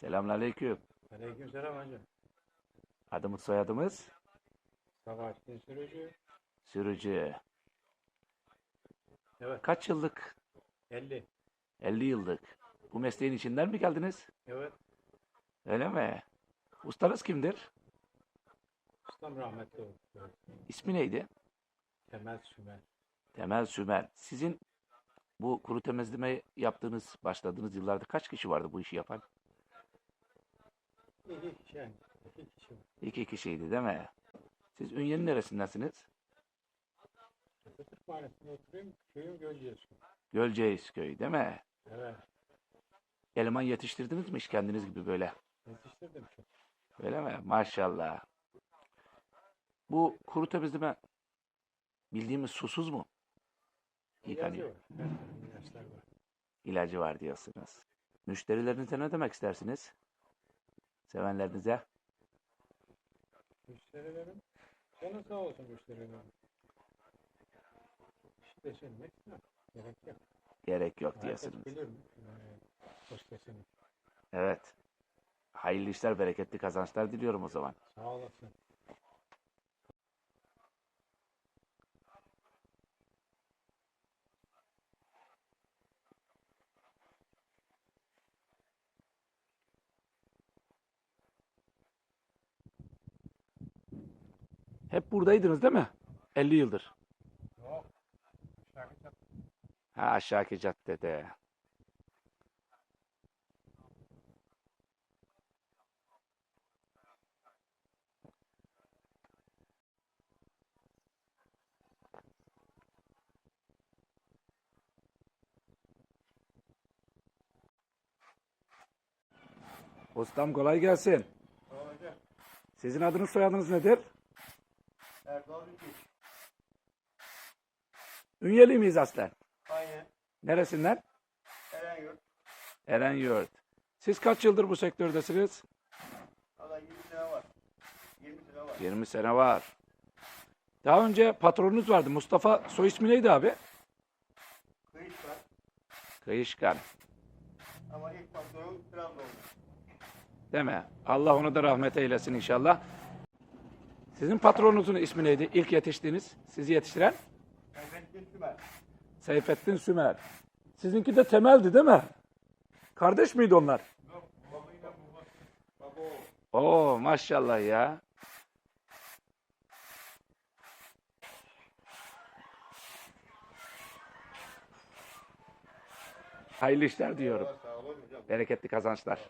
Selamünaleyküm. Aleykümselam hacı. Adımız soyadımız? Sabahattin Sürücü. Sürücü. Evet. Kaç yıllık? 50. 50 yıllık. Bu mesleğin içinden mi geldiniz? Evet. Öyle mi? Ustanız kimdir? Ustam rahmetli oldu. İsmi neydi? Temel Sümer. Temel Sümer. Sizin bu kuru temizleme yaptığınız, başladığınız yıllarda kaç kişi vardı bu işi yapan? İki kişi. İki kişi var. İki kişiydi değil mi? Siz Ünye'nin neresindensiniz? Kıtırk Mahallesi'nde oturuyorum. Köyüm Gölcesi. Gölceğiz köyü değil mi? Evet. Eleman yetiştirdiniz mi hiç kendiniz gibi böyle? Yetiştirdim çok. Öyle mi? Maşallah. Bu kuru temizleme bildiğimiz susuz mu? İlacı var. İlaçlar var. İlacı var diyorsunuz. Müşterilerinize ne demek istersiniz? Sevenlerinize? Müşterilerim. Canı sağ olsun müşterilerim. İşte yok. Gerek yok. Gerek yok diyorsunuz. Evet. Hayırlı işler, bereketli kazançlar diliyorum o zaman. Sağ olasın. Hep buradaydınız değil mi? 50 yıldır. Yok. Ha aşağıki caddede. Ustam kolay gelsin. Hocam. Sizin adınız soyadınız nedir? Erdal Ülküç. Ünyeli miyiz aslen? Aynen. Neresinden? Erenyurt. Erenyurt. Siz kaç yıldır bu sektördesiniz? Valla 20 sene var. 20 sene var. 20 sene var. Daha önce patronunuz vardı. Mustafa soy ismi neydi abi? Kıyış var. Kıyışkan. Ama ilk patronum Trabzon'da. Değil mi? Allah onu da rahmet eylesin inşallah. Sizin patronunuzun ismi neydi? İlk yetiştiğiniz, sizi yetiştiren? Seyfettin Sümer. Seyfettin Sümer. Sizinki de Temel'di değil mi? Kardeş miydi onlar? Yok, babayla babası. Baba oğul. Oo maşallah ya. Hayırlı işler diyorum. Bereketli kazançlar.